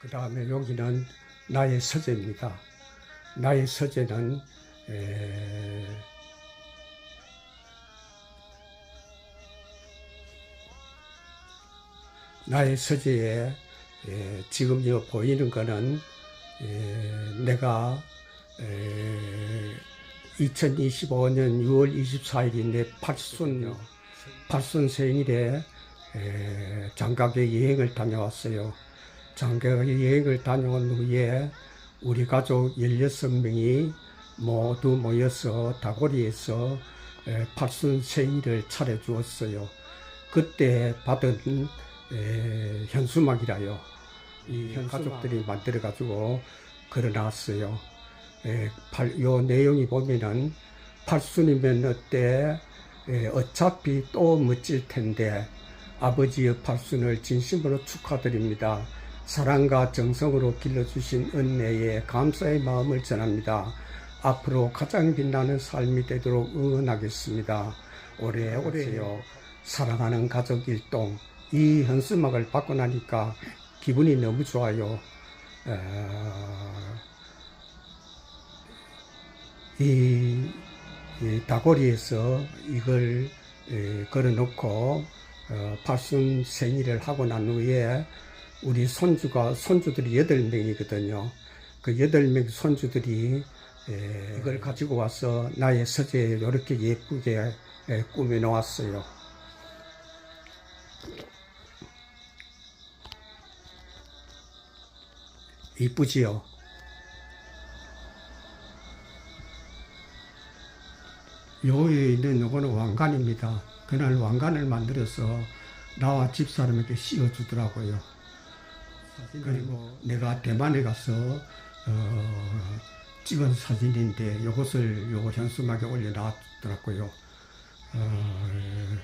그 다음에 여기는 나의 서재입니다. 나의 서재는 에, 나의 서재에 에, 지금 이 보이는 거는 에, 내가 에, 2025년 6월 24일이 내 팔순 팔순 생일에 에, 장가게 여행을 다녀왔어요. 장가게 여행을 다녀온 후에 우리 가족 16명이 모두 모여서 다고리에서 에, 팔순 생일을 차려주었어요. 그때 받은 에, 현수막이라요. 이 가족들이 만들어 가지고 걸어놨어요. 에, 팔, 요 내용이 보면은 팔순이면 어때? 에, 어차피 또 멋질 텐데 아버지의 팔순을 진심으로 축하드립니다. 사랑과 정성으로 길러주신 은혜에 감사의 마음을 전합니다. 앞으로 가장 빛나는 삶이 되도록 응원하겠습니다. 오래오래요. 사랑하는 가족 일동. 이 현수막을 받고 나니까 기분이 너무 좋아요. 어, 이, 이 다고리에서 이걸 에, 걸어놓고 어, 팔순 생일을 하고 난 후에 우리 손주가 손주들이 여덟 명이거든요. 그 여덟 명 손주들이 에, 이걸 가지고 와서 나의 서재에 이렇게 예쁘게 에, 꾸며 놓았어요. 이쁘지요? 요에 있는 요거는 왕관입니다. 그날 왕관을 만들어서 나와 집사람에게 씌워주더라고요. 그리고 내가 대만에 가서 어, 찍은 사진인데 요것을 요 현수막에 올려놨더라고요. 어,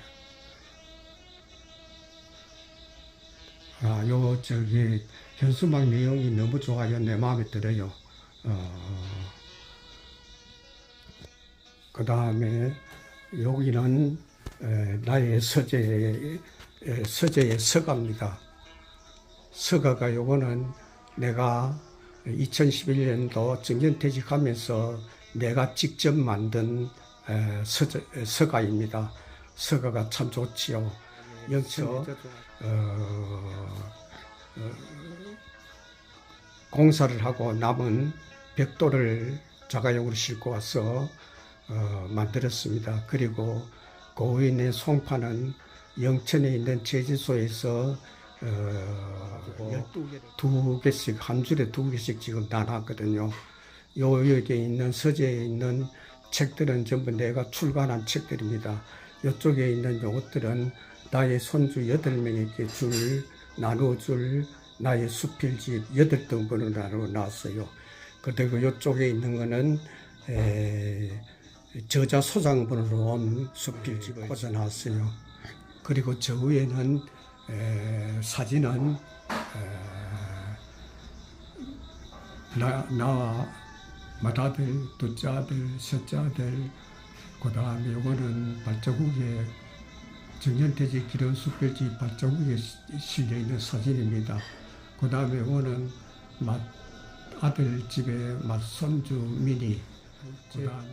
아, 요 저기 현수막 내용이 너무 좋아요. 내 마음에 들어요. 어, 그 다음에 여기는 에, 나의 서재의 에, 서재의 서가입니다. 서가가 요거는 내가 2011년도 정년퇴직하면서 내가 직접 만든 서가입니다. 서가가 참 좋지요. 여기서 어, 어, 공사를 하고 남은 벽돌을 자가용으로 싣고 와서 어, 만들었습니다. 그리고 있는 송파는 영천에 있는 제주소에서 어, 두 개씩 한 줄에 두 개씩 지금 나눴거든요. 요 여기에 있는 서재에 있는 책들은 전부 내가 출간한 책들입니다. 이쪽에 있는 요것들은 나의 손주 여덟 명에게 줄 나누어 줄 나의 수필집 여덟 등분을 나누어 놨어요. 그리고 이쪽에 있는 거는 에, 저자 소장본으로 온 수필집을 꽂아놨어요. 그리고 저 위에는 에, 사진은 에, 나, 나와 맏아들, 둘째 아들, 셋째 아들, 그 다음에 요거는 발자국에 정년퇴직 수필집 발자국에 실려 있는 사진입니다. 그 다음에 요거는 맏 아들 집의 맏손주 미니, 그 다음에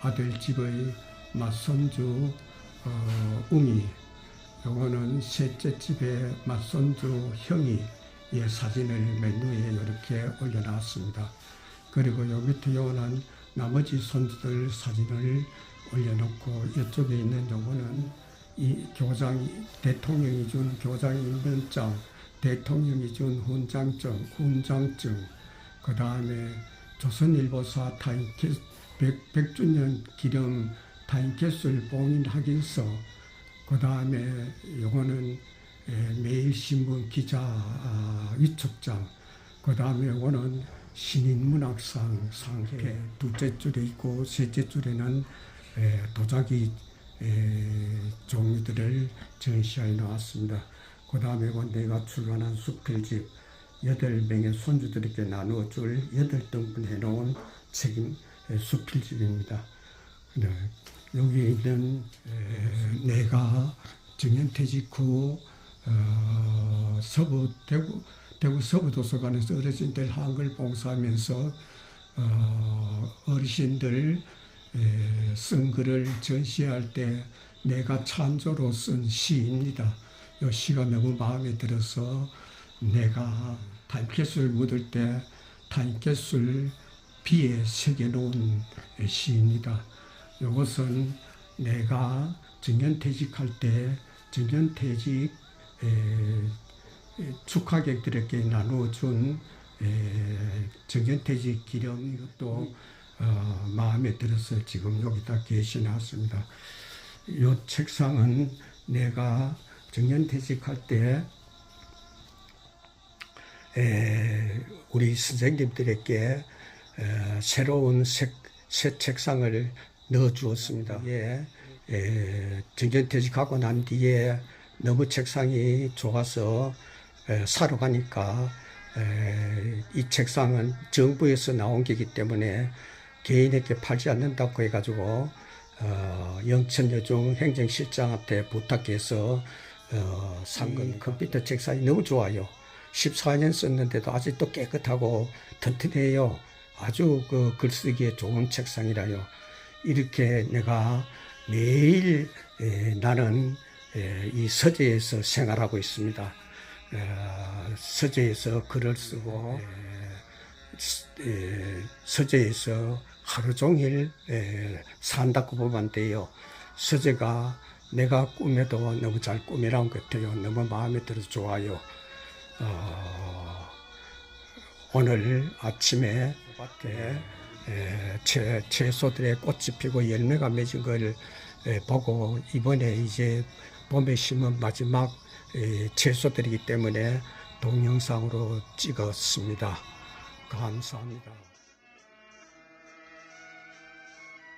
아들 집의 맏손주 어, 웅이 요거는 셋째 집의 맏손주 형이 이 사진을 맨 위에 이렇게 올려놨습니다. 그리고 요 밑에 요거는 나머지 손주들 사진을 올려놓고 이쪽에 있는 요거는 이 교장 대통령이 준 교장 임명장 대통령이 준 훈장증 훈장증 그 다음에 조선일보사 타임캐스 백, 백주년 기념 타임캡슐 봉인 확인서 그 다음에 요거는 에, 매일신문 기자 아, 위촉장. 그 다음에 요거는 신인문학상 상패 둘째 줄에 있고 셋째 줄에는 에, 도자기 에, 종류들을 전시하여 나왔습니다. 그 다음에 이건 내가 출간한 수필집. 여덟 명의 손주들에게 나누어 줄 여덟 등분 해놓은 책임 에, 수필집입니다. 네, 여기 있는 에, 내가 정년퇴직 후 어, 서부 대구 대구 서부 도서관에서 어르신들 한글 봉사하면서 어, 어르신들 에, 쓴 글을 전시할 때 내가 찬조로 쓴 시입니다. 이 시가 너무 마음에 들어서 내가 타임캡슐 묻을 때 타임캡슐 비에 새겨놓은 시입니다. 이것은 내가 정년퇴직할 때 정년퇴직 축하객들에게 나누어준 에, 정년퇴직 기념 이것도 어, 마음에 들어서 지금 여기다 게시해놨습니다. 이 책상은 내가 정년퇴직할 때 에, 우리 선생님들에게 에, 새로운 색, 새 책상을 넣어 주었습니다. 예, 에, 정년퇴직하고 난 뒤에 너무 책상이 좋아서 에, 사러 가니까 에, 이 책상은 정부에서 나온 게기 때문에 개인에게 팔지 않는다고 해가지고 어, 영천여중 행정실장한테 부탁해서 어, 산건 컴퓨터 책상이 너무 좋아요. 14년 썼는데도 아직도 깨끗하고 튼튼해요. 아주 그 글쓰기에 좋은 책상이라요. 이렇게 내가 매일 에, 나는 에, 이 서재에서 생활하고 있습니다. 에, 서재에서 글을 쓰고 에, 서재에서 하루 종일 에, 산다고 보면 돼요. 서재가 내가 꿈에도 너무 잘 꾸며놓은 것 같아요. 너무 마음에 들어서 좋아요. 어, 오늘 아침에 밭에 에, 채, 채소들의 꽃이 피고 열매가 맺은 걸 에, 보고 이번에 이제 봄에 심은 마지막 에, 채소들이기 때문에 동영상으로 찍었습니다. 감사합니다.